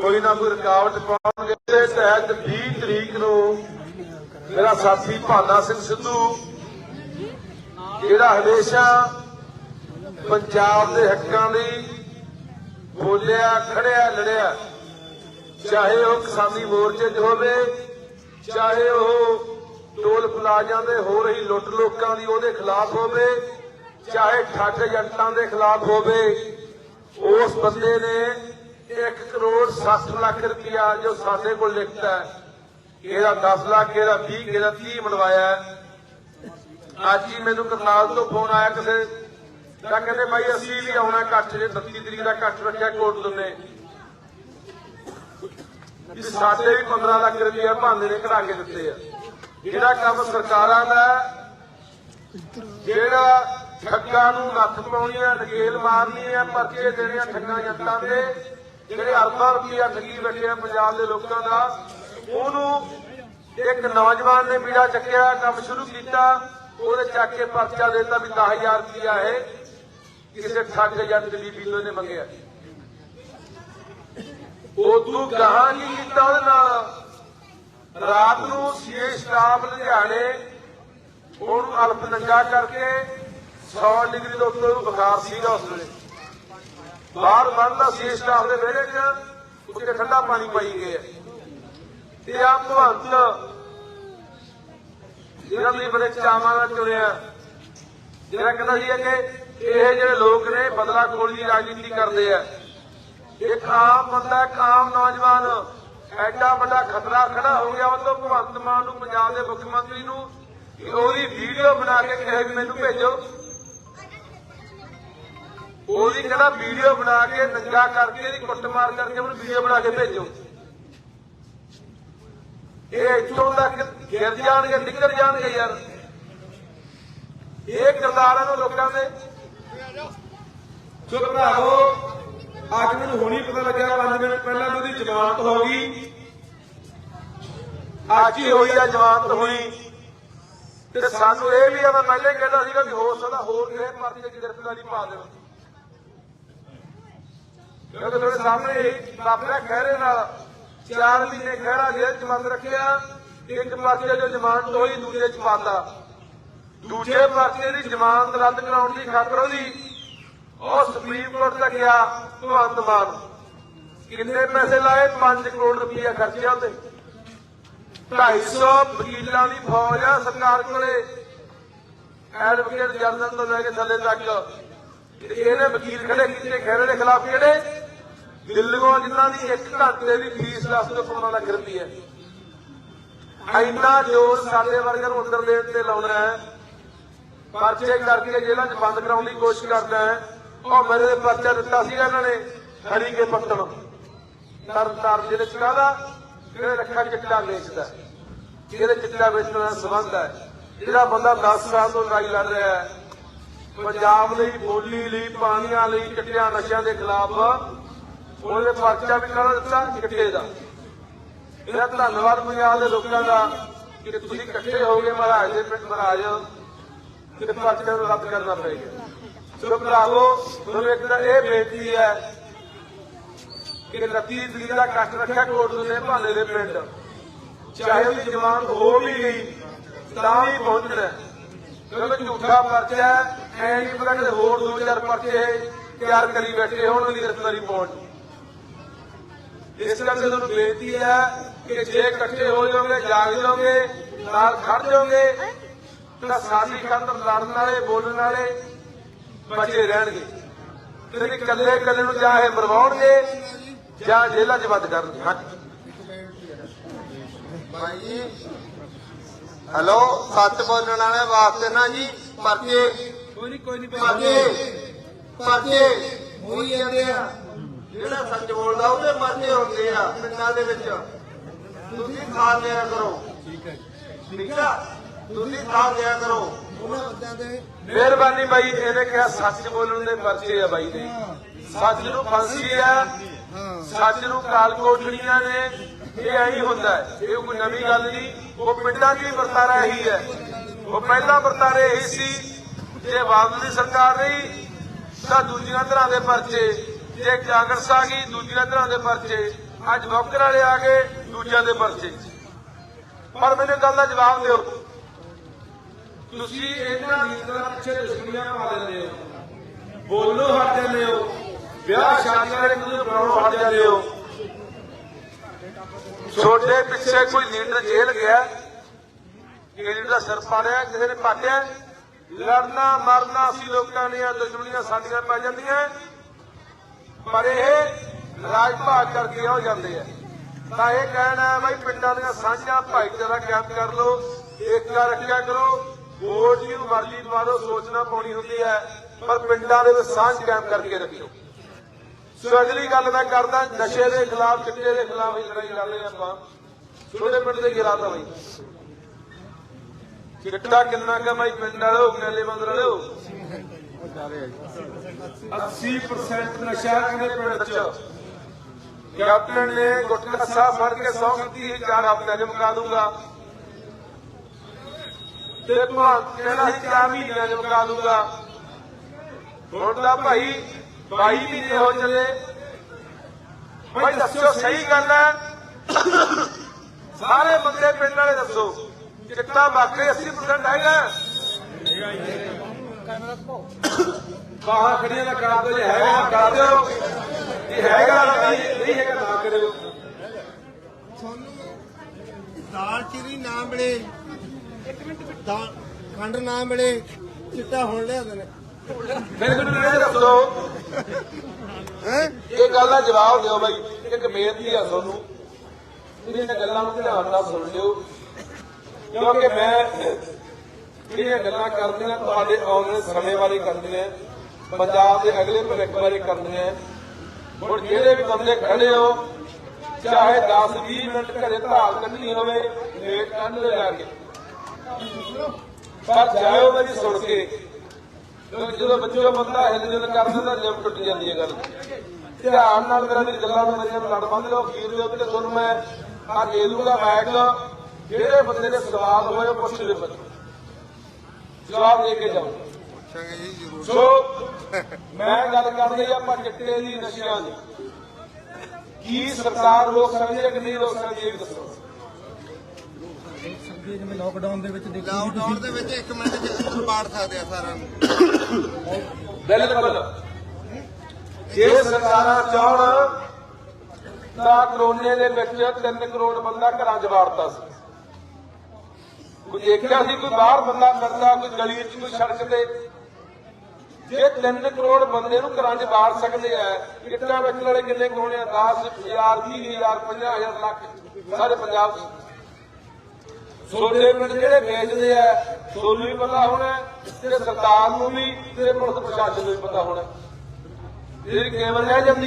ਕੋਈ ਨਾ ਕੋਈ ਰੁਕਾਵਟ ਪਾਉਣਗੇ ਤੇ ਤਹਿਤ 20 ਤਰੀਕ ਨੂੰ ਮੇਰਾ ਸਾਥੀ ਭਾਨਾ ਸਿੰਘ ਸਿੱਧੂ, ਜਿਹੜਾ ਹਮੇਸ਼ਾ ਪੰਜਾਬ ਦੇ ਹੱਕਾਂ ਲਈ ਬੋਲਿਆ, ਖੜਿਆ, ਲੜਿਆ, ਚਾਹੇ ਉਹ ਕਿਸਾਨੀ ਮੋਰਚੇ 'ਚ ਹੋਵੇ, ਚਾਹੇ ਉਹ ਟੋਲ ਪਲਾਜ਼ਾ ਦੇ ਹੋ ਰਹੀ ਲੁੱਟ ਲੋਕਾਂ ਦੀ ਉਹਦੇ ਖਿਲਾਫ ਹੋਵੇ, ਚਾਹੇ ਠੱਗ ਏਜੰਟਾਂ ਦੇ ਖਿਲਾਫ ਹੋਵੇ, ਉਸ ਬੰਦੇ ਨੇ 1 ਕਰੋੜ 60 ਲੱਖ ਰੁਪਇਆ ਜੋ ਸਾਡੇ ਕੋਲ ਲਿਖਤਾ ਹੈ। ਇਹਦਾ 10 ਲੱਖ, ਇਹਦਾ 20 ਇਹਦਾ 30 ਬਣਵਾਇਆ ਅੱਜ ਹੀ ਮੈਨੂੰ ਕਰਨਾਲ ਤੋਂ ਫੋਨ ਆਇਆ ਕਿਸੇ ਤਾਂ ਕਹਿੰਦੇ ਭਾਈ ਅਸੀਂ ਵੀ ਆਉਣਾ ਇਕੱਠ ਜੇ 29 ਤਰੀਕ ਦਾ ਇਕੱਠ ਰੱਖਿਆ ਕੋਟ ਦੁੰਨੇ ਕਿ ਸਾਡੇ ਵੀ 15 ਲੱਖ ਰੁਪਇਆ ਭਾਂਦੇ ਨੇ ਕਢਾ ਕੇ ਦਿੱਤੇ ਆ। ਜਿਹੜਾ ਕੰਮ ਸਰਕਾਰਾਂ ਦਾ ਜਿਹੜਾ ਠੱਗਾਂ ਨੂੰ ਨੱਥ ਪਾਉਣੀ ਹੈ ਨਕੇਲ ਮਾਰਨੀ ਹੈ ਪਰਚੇ ਦੇਣੇ ਆ ਠੱਗਾਂ ਜਨਤਾ ਦੇ ਜਿਹੜੇ ਅਰਬਾਂ ਰੁਪਇਆ ਠੱਗੀ ਬੈਠੇ ਆ ਪੰਜਾਬ ਦੇ ਲੋਕਾਂ ਦਾ, ਉਹਨੂੰ ਇੱਕ ਨੌਜਵਾਨ ਨੇ ਵੀੜਾ ਚੱਕਿਆ, ਕੰਮ ਸ਼ੁਰੂ ਕੀਤਾ, ਉਹਦੇ ਚੱਕ ਕੇ ਪਰਚਾ ਦੇਤਾ ਵੀ 10000 ਰੁਪਇਆ ਹੈ ਕਿਸੇ ਠੱਗ ਏਜੰਟ ਦੀ ਬੀਬੀ ਨੇ ਮੰਗਿਆ। ਉਹ ਤੂੰ ਗਾਹਾਂ ਕੀ ਕੀਤਾ ਉਹਦੇ ਨਾਲ। ਰਾਤ ਨੂੰ ਸੀਏ ਸਟਾਫ ਲੁਧਿਆਣੇ ਉਹਨੂੰ ਅਲਫ ਨੰਗਾ ਕਰਕੇ 100 ਡਿਗਰੀ ਤੋਂ ਉੱਤੇ ਬੁਖਾਰ ਸੀਗਾ ਉਸ ਵੇਲੇ। ਬਾਹਰ ਬੰਦਾ ਸੀਏ ਸਟਾਫ ਦੇ ਵਿਹੜੇ 'ਚ ਉੱਤੇ ਠੰਡਾ ਪਾਣੀ ਪਾਈ ਗਏ ਆ। ਤੇ ਆ ਭਗਵੰਤ ਜਿਹੜਾ ਵੀ ਬੜੇ ਚਾਵਾਂ ਨਾਲ ਚੁਣਿਆ। ਜਿਹੜਾ ਕਹਿੰਦਾ ਸੀ ਕਿ ਇਹ ਜਿਹੜੇ ਲੋਕ ਨੇ, ਬਦਲਾ ਖੋਲੀ ਦੀ ਰਾਜਨੀਤੀ ਕਰਦੇ ਆ। ਇੱਕ ਆਮ ਬੰਦਾ, ਇੱਕ ਆਮ ਨੌਜਵਾਨ, ਐਡਾ ਵੱਡਾ ਖਤਰਾ ਖੜਾ ਹੋ ਗਿਆ ਮਤਲਬ ਭਗਵੰਤ ਮਾਨ ਨੂੰ, ਪੰਜਾਬ ਦੇ ਮੁੱਖ ਮੰਤਰੀ ਨੂੰ ਉਹਦੀ ਵੀਡੀਓ ਬਣਾ ਕੇ ਕਹੇ ਵੀ ਮੈਨੂੰ ਭੇਜੋ। ਉਹਦੀ ਕਹਿੰਦਾ ਵੀਡੀਓ ਬਣਾ ਕੇ ਨੰਗਾ ਕਰਕੇ ਇਹਦੀ ਕੁੱਟਮਾਰ ਕਰਕੇ ਉਹਨੂੰ ਵੀਡੀਓ ਬਣਾ ਕੇ ਭੇਜੋ। ਇਹ ਇੱਥੋਂ ਤੱਕ ਗਿਰ ਜਾਣਗੇ ਨਿਕਲ ਜਾਣਗੇ ਯਾਰ। ਇਹ ਕਿਰਦਾਰਾਂ ਨੂੰ ਲੋਕਾਂ ਦੇ। ਸੋ ਭਰਾਵੋ ਅੱਜ ਮੈਨੂੰ ਹੁਣੀ ਪਤਾ ਲੱਗਿਆ 5 ਮਿੰਟ ਪਹਿਲਾਂ ਉਹਦੀ ਜ਼ਮਾਨਤ ਹੋ ਗਈ। ਅੱਜ ਹੀ ਹੋਈ ਆ ਜਵਾਨਤ ਹੋਈ। ਤੇ ਸਾਨੂੰ ਇਹ ਵੀ ਆ ਮੈਂ ਪਹਿਲੇ ਕਹਿੰਦਾ ਸੀਗਾ ਵੀ ਹੋ ਸਕਦਾ ਹੋਰ ਕਿਸੇ ਪਾਰਟੀ ਦੀ ਗ੍ਰਿਫਤਾਰੀ ਪਾ ਦੇਣ। ਕਿਉਂਕਿ ਤੁਹਾਡੇ ਸਾਹਮਣੇ ਬਾਬਰਾ ਖਹਿਰੇ ਨਾਲ 4 ਮਹੀਨੇ ਖਹਿਰਾ ਜੇਲ੍ਹ ਚ ਬੰਦ ਰੱਖਿਆ, ਇੱਕ ਪਾਸੇ ਜੋ ਜ਼ਮਾਨਤ ਹੋਈ ਦੂਜੇ ਚ ਪਾਤਾ। ਦੂਜੇ ਪਾਸੇ ਦੀ ਜ਼ਮਾਨਤ ਰੱਦ ਕਰਾਉਣ ਦੀ ਖਾਤਰ ਉਹਦੀ ਉਹ ਸੁਪਰੀਮ ਕੋਰਟ ਤੱਕ ਗਿਆ ਭਗਵੰਤ ਮਾਨ, ਕਿੰਨੇ ਪੈਸੇ ਲਾਏ? 5 ਕਰੋੜ ਰੁਪਇਆ ਖਰਚਿਆ ਉਹਤੇ। 250 ਵਕੀਲਾਂ ਦੀ ਫੌਜ ਆ ਸਰਕਾਰ ਕੋਲੇ। ਐਡਵੋਕੇਟ ਜਨਰਲ ਤੋਂ ਲੈ ਕੇ ਥੱਲੇ ਤੱਕ। ਤੇ ਇਹਨੇ ਵਕੀਲ ਖੜੇ ਕੀਤੇ ਖੈਰੇ ਦੇ ਖਿਲਾਫ ਜਿਹੜੇ ਦਿੱਲੀੋਂ ਜਿਨ੍ਹਾਂ ਦੀ ਇੱਕ ਘੰਟੇ ਦੀ ਫੀਸ ਲੱਖ ਤੋਂ 15 ਲੱਖ ਰੁਪਏ ਇੰਨਾ ਜ਼ੋਰ ਸਾਡੇ ਵਰਗਿਆਂ ਨੂੰ ਅੰਦਰ ਦੇਣ ਤੇ ਲਾਉਣਾ ਹੈ। ਪਰਚੇ ਕਰਕੇ ਜੇਲ੍ਹਾਂ 'ਚ ਬੰਦ ਕਰਾਉਣ ਦੀ ਕੋਸ਼ਿਸ਼ ਕਰਦਾ ਹੈ। ਉਹ ਮੇਰੇ ਦੇ ਪਰਚਾ ਦਿੱਤਾ ਸੀਗਾ ਇਹਨਾਂ ਨੇ, ਹਰੀ ਕੇ ਪੱਤਣ। ਤਰ ਤਰ ਜਿਹੜੇ ਚ ਕਾਹਦਾ? ਕਿਹੜੇ ਲੱਖਾਂ ਚਿੱਟਾ ਵੇਚਦਾ ਹੈ। ਇਹਦੇ ਚਿੱਟਾ ਵੇਚਣ ਦਾ ਸੰਬੰਧ ਹੈ। ਜਿਹੜਾ ਬੰਦਾ 10 ਸਾਲ ਤੋਂ ਲੜਾਈ ਲੜ ਰਿਹਾ ਹੈ। ਪੰਜਾਬ ਲਈ, ਬੋਲੀ ਲਈ, ਪਾਣੀਆਂ ਲਈ ਚਿੱਟਿਆਂ ਨਸ਼ਿਆਂ ਦੇ ਖਿਲਾਫ। ਉਹਨੇ ਪਰਚਾ ਵੀ ਕਰ ਦਿੱਤਾ? ਚਿੱਟੇ ਦਾ। ਇਹਦਾ ਧੰਨਵਾਦ ਪੰਜਾਬ ਦੇ ਲੋਕਾਂ ਦਾ ਕਿ ਤੁਸੀਂ ਇਕੱਠੇ ਹੋ ਗਏ ਮਹਾਰਾਜ ਦੇ ਪਿੰਡ ਮਹਾਰਾਜ। ਤੇ ਪਰਚੇ ਨੂੰ ਰੱਦ ਕਰਨਾ ਪਏਗਾ ਸੋ ਭਰਾਵੋ ਤੁਹਾਨੂੰ ਇੱਕ ਤਾਂ ਇਹ ਬੇਨਤੀ ਹੈ ਕਿ 29 ਤਰੀਕ ਦਾ ਕਸ਼ਟ ਰੱਖਿਆ ਕੋਟ ਨੇ ਭਾਲੇ ਦੇ ਪਿੰਡ। ਚਾਹੇ ਉਹਦੀ ਜ਼ਮਾਨਤ ਹੋ ਵੀ ਗਈ, ਤਾਂ ਵੀ ਪਹੁੰਚਣਾ ਕਿਉਂਕਿ ਝੂਠਾ ਪਰਚਾ ਐ ਨਹੀਂ ਪਤਾ ਕਿ ਹੋਰ ਦੋ ਚਾਰ ਪਰਚੇ ਤਿਆਰ ਕਰੀ ਬੈਠੇ ਹੋਣ ਉਹਦੀ ਗ੍ਰਿਫਤਾਰੀ ਪਾਉਣ ਇਸ ਕਰਕੇ ਤੁਹਾਨੂੰ ਬੇਨਤੀ ਹੈ ਕਿ ਜੇ ਇਕੱਠੇ ਹੋ ਜਾਓਗੇ, ਜਾਗ ਜਾਓਗੇ, ਨਾਲ ਖੜ ਜਾਓਗੇ, ਤਾਂ ਸਾਡੀ ਖਾਤਰ ਲੜਨ ਵਾਲੇ, ਬੋਲਣ ਵਾਲੇ ਬਚੇ ਰਹਿਣਗੇ। ਤੇ ਇਕੱਲੇ ਇਕੱਲੇ ਨੂੰ ਜਾਂ ਇਹ ਮਰਵਾਉਣਗੇ ਜਾਂ ਜੇਲ੍ਹਾਂ 'ਚ ਬੰਦ ਕਰਨਗੇ। ਹਾਂਜੀ। ਭਾਈ, ਹੈਲੋ, ਸੱਚ ਬੋਲਣ ਵਾਲੇ ਵਾਸਤੇ ਨਾ ਜੀ, ਪਰਚੇ ਕੋਈ ਨਹੀਂ ਕੋਈ ਨਹੀਂ ਪਰਚੇ ਪਰਚੇ ਹੋਈ ਜਾਂਦੇ ਆ। ਜਿਹੜਾ ਸੱਚ ਬੋਲਦਾ ਉਹਦੇ ਪਰਚੇ ਹੁੰਦੇ ਆ ਪਿੰਡਾਂ ਦੇ ਵਿੱਚ। ਤੁਸੀਂ ਸਾਥ ਦਿਆ ਕਰੋ। ਠੀਕ ਹੈ ਠੀਕ ਆ? ਤੁਸੀਂ ਸਾਥ ਦਿਆ ਕਰੋ। ਉਹਨਾਂ ਬੰਦਿਆਂ ਦੇ ਮਿਹਰਬਾਨੀ ਬਾਈ ਇਹਨੇ ਕਿਹਾ ਸੱਚ ਬੋਲਣ ਦੇ ਪਰਚੇ ਆ ਬਾਈ ਦੇ। ਸੱਚ ਨੂੰ ਫਾਂਸੀ ਆ। ਸੱਚ ਨੂੰ ਕਾਲ ਕੋਠੜੀਆਂ ਨੇ। ਇਹ ਐਂ ਹੀ ਹੁੰਦਾ ਹੈ। ਇਹ ਕੋਈ ਨਵੀਂ ਗੱਲ ਨਹੀਂ। ਉਹ ਪਿੰਡਾਂ ਵੀ ਵਰਤਾਰਾ ਇਹੀ ਹੈ। ਉਹ ਪਹਿਲਾਂ ਵਰਤਾਰੇ ਇਹੀ ਸੀ। ਜੇ ਬਾਦਲ ਦੀ ਸਰਕਾਰ ਰਹੀ ਤਾਂ ਦੂਜੀਆਂ ਤਰ੍ਹਾਂ ਦੇ ਪਰਚੇ। ਜੇ ਕਾਂਗਰਸ ਆ ਗਈ, ਦੂਜੀਆਂ ਤਰ੍ਹਾਂ ਦੇ ਪਰਚੇ। ਅੱਜ ਵੋਕਰ ਵਾਲੇ ਆ ਗਏ, ਦੂਜਿਆਂ ਦੇ ਪਰਚੇ। ਪਰ ਮੈਨੂੰ ਗੱਲ ਦਾ ਜਵਾਬ ਦਿਓ। ਤੁਸੀਂ ਇਹਨਾਂ ਲੀਡਰਾਂ ਪਿੱਛੇ ਦੁਸ਼ਮਣੀਆਂ ਪਾ ਦਿੰਦੇ ਹੋ। ਬੋਲੋ ਹਟ ਜਾਂਦੇ ਹੋ। ਵਿਆਹ ਸ਼ਾਦੀਆਂ ਵਾਲੇ ਨੂੰ ਬਣਾਉਣੋਂ ਹਟ ਜਾਂਦੇ ਹੋ। ਛੋਟੇ ਪਿੱਛੇ ਕੋਈ ਲੀਡਰ ਜੇਲ੍ਹ ਗਿਆ ਕਿਸੇ ਦਾ ਸਿਰ ਪਾੜਿਆ, ਕਿਸੇ ਨੇ ਪਾਟਿਆ? ਲੜਨਾ, ਮਰਨਾ, ਅਸੀਂ ਲੋਕਾਂ ਦੀਆਂ ਦੁਸ਼ਮਣੀਆਂ ਸਾਡੀਆਂ ਪੈ ਜਾਂਦੀਆਂ। ਪਰ ਇਹ ਰਾਜ ਭਾਗ ਕਰਕੇ ਹੋ ਜਾਂਦੇ ਆ। ਤਾਂ ਇਹ ਕਹਿਣਾ ਬਈ ਪਿੰਡਾਂ ਦੀਆਂ ਸਾਂਝਾਂ ਭਾਈਚਾਰਾ ਕਾਇਮ ਕਰ ਲਓ, ਏਕਤਾ ਰੱਖਿਆ ਕਰੋ। ਵੋਟ ਜਿਹਨੂੰ ਮਰਜ਼ੀ ਦਵਾ ਸੋਚਣਾ ਪਾਉਣੀ ਹੁੰਦੀ ਹੈ, ਪਰ ਪਿੰਡਾਂ ਦੇ ਵਿੱਚ ਸਾਂਝ ਕਾਇਮ ਕਰਕੇ ਰੱਖਿਓ। ਸੋ ਅਗਲੀ ਗੱਲ ਮੈਂ ਕਰਦਾ, ਨਸ਼ੇ ਦੇ ਖਿਲਾਫ, ਚਿੱਟੇ ਦੇ ਖਿਲਾਫ ਹੀ ਲੜਾਈ ਲੜ ਰਹੇ ਆਪਾਂ। ਛੋਟੇ ਪਿੰਡ ਦੇ ਗਿਰਾ ਤਾਂ ਬਈ। ਚਿੱਟਾ ਕਿੰਨਾ ਕਮਾਈ ਪਿੰਡ ਵਾਲੋ ਗੈਲੇ ਬੰਦ ਵਾਲੋ? 80% ਨਸ਼ਾ ਕਿਹਦੇ ਪਿੰਡ ਚ? ਕੈਪਟਨ ਨੇ ਗੁਟਕਾ ਸਾਹਿਬ ਫੜ ਕੇ ਸੌ ਕੀਤੀ ਸੀ ਚਾਰ ਹਫ਼ਤੇ ਚ ਮੁਕਾ ਦੂੰਗਾ। ਤੇ ਭਾਂ ਕਹਿੰਦਾ ਸੀ ਚਾਰ ਮਹੀਨਿਆਂ ਚ ਮੁਕਾ ਦੂੰਗਾ। ਹੁਣ ਤਾਂ ਭਾਈ 22 ਮਹੀਨੇ ਹੋ ਚੱਲੇ। ਭਾਈ ਦੱਸੋ ਸਹੀ ਗੱਲ ਹੈ। ਸਾਰੇ ਬੰਦੇ ਪਿੰਡ ਵਾਲੇ ਦੱਸੋ। ਚਿੱਟਾ ਵਾਕਈ 80% ਹੈਗਾ ਬਾਹਾਂ ਖੜੀਆਂ ਦਾ ਕਰ ਦੋ ਜੇ ਹੈਗਾ ਕਰ ਦਿਓ। ਇਹ ਹੈਗਾ ਨਹੀਂ ਨਹੀਂ ਹੈਗਾ ਨਾ ਕਰਿਓ। ਦਾਲ ਚੀਨੀ ਨਾ ਮਿਲੇ। ਦਾਲ ਖੰਡ ਨਾ ਮਿਲੇ ਚਿੱਟਾ ਹੁਣ ਲਿਆਉਂਦੇ ਨੇ ਮੈਨੂੰ ਇਹ ਦੱਸੋ। ਹੈ? ਇਹ ਗੱਲ ਦਾ ਜਵਾਬ ਦਿਓ ਬਾਈ। ਇੱਕ ਬੇਨਤੀ ਆ ਤੁਹਾਨੂੰ। ਇਹਨਾਂ ਗੱਲਾਂ ਨੂੰ ਧਿਆਨ ਨਾਲ ਸੁਣ ਲਿਓ। ਕਿਉਂਕਿ ਮੈਂ ਜਿਹੜੀਆਂ ਗੱਲਾਂ ਕਰਦੀਆਂ ਤੁਹਾਡੇ ਆਉਣ ਵਾਲੇ ਸਮੇਂ ਬਾਰੇ ਕਰਦੀਆਂ ਪੰਜਾਬ ਦੇ ਅਗਲੇ ਭਵਿੱਖ ਬਾਰੇ ਕਰਦੀਆਂ ਹੁਣ ਜਿਹੜੇ ਵੀ ਬੰਦੇ ਖੜੇ ਹੋ, ਚਾਹੇ 10 20 ਮਿੰਟ ਘਰੇ ਧਾਲ ਕੱਢਣੀ ਹੋਵੇ ਲੇਟ ਕੱਢ ਲੈ ਜਾ ਕੇ। ਪਰ ਜਾਇਓ ਮੇਰੀ ਸੁਣ ਕੇ ਜਦੋਂ ਬੱਚੇ ਬੰਦਾ ਹਿਲ ਜੁਲ ਕਰਦਾ ਤਾਂ ਲਿਮ ਟੁੱਟ ਜਾਂਦੀ ਹੈ ਗੱਲ। ਧਿਆਨ ਨਾਲ ਮੇਰਾ ਮੇਰੀ ਗੱਲਾਂ ਨੂੰ ਮੇਰੀਆਂ ਲੜ ਬੰਦ ਲਓ ਖੀਰ ਦੇ ਉੱਤੇ ਤੁਹਾਨੂੰ ਮੈਂ ਆ ਦੇ ਦੂੰਗਾ ਮੈਕ ਜਿਹੜੇ ਬੰਦੇ ਦੇ ਸਵਾਲ ਹੋਏ ਪੁੱਛ ਲਿਓ ਬੱਚੋ। ਜਵਾਬ ਦੇ ਕੇ ਜਾਓ। ਪੁੱਛਾਂਗੇ ਜੀ ਜ਼ਰੂਰ। ਸੋ ਮੈਂ ਗੱਲ ਕਰਦੀ ਆਪਾਂ ਚਿੱਟੇ ਦੀ ਨਸ਼ਿਆਂ ਦੀ। ਕੀ ਸਰਕਾਰ ਰੋਕ ਸਕਦੀ ਹੈ ਕਿ ਨਹੀਂ ਰੋਕ ਸਕਦੀ ਇਹ ਦੱਸੋ। ਲਾਕਡਾਊਨ ਦੇ ਵਿੱਚ ਇੱਕ ਮਿੰਟ ਚ ਅੰਦਰ ਬਾੜ ਸਕਦੇ ਆ ਸਾਰਿਆਂ ਨੂੰ। ਬਿਲਕੁਲ। ਜੇ ਸਰਕਾਰਾਂ ਚਾਹਣ ਤਾਂ ਕਰੋਨੇ ਦੇ ਵਿੱਚ 3 ਕਰੋੜ ਬੰਦਾ ਘਰਾਂ 'ਚ ਵਾੜਤਾ ਸੀ। ਕੋਈ ਦੇਖਿਆ ਸੀ ਕੋਈ ਬਾਹਰ ਬੰਦਾ ਮਰਦਾ, ਕੋਈ ਗਲੀ 'ਚ, ਕੋਈ ਸੜਕ ਤੇ? ਜੇ 3 ਕਰੋੜ ਬੰਦੇ ਨੂੰ ਘਰਾਂ 'ਚ ਵਾੜ ਸਕਦੇ ਆ ਕਿੱਟਾਂ ਵਿੱਚ ਵਾਲੇ ਕਿੰਨੇ ਕੁ ਹੋਣੇ 10000 20000 50000 ਲੱਖ, ਸਾਰੇ ਪੰਜਾਬ 'ਚ। ਛੋਟੇ ਪਿੰਡ ਜਿਹੜੇ ਵੇਚਦੇ ਆ ਤੁਹਾਨੂੰ ਵੀ ਪਤਾ ਹੋਣਾ ਤੇ ਸਰਕਾਰ ਨੂੰ ਵੀ ਤੇ ਪੁਲਿਸ ਪ੍ਰਸ਼ਾਸਨ ਨੂੰ ਵੀ ਪਤਾ ਹੋਣਾ। ਇਹ ਕੇਵਲ ਰਹਿ ਜਾਂਦੀ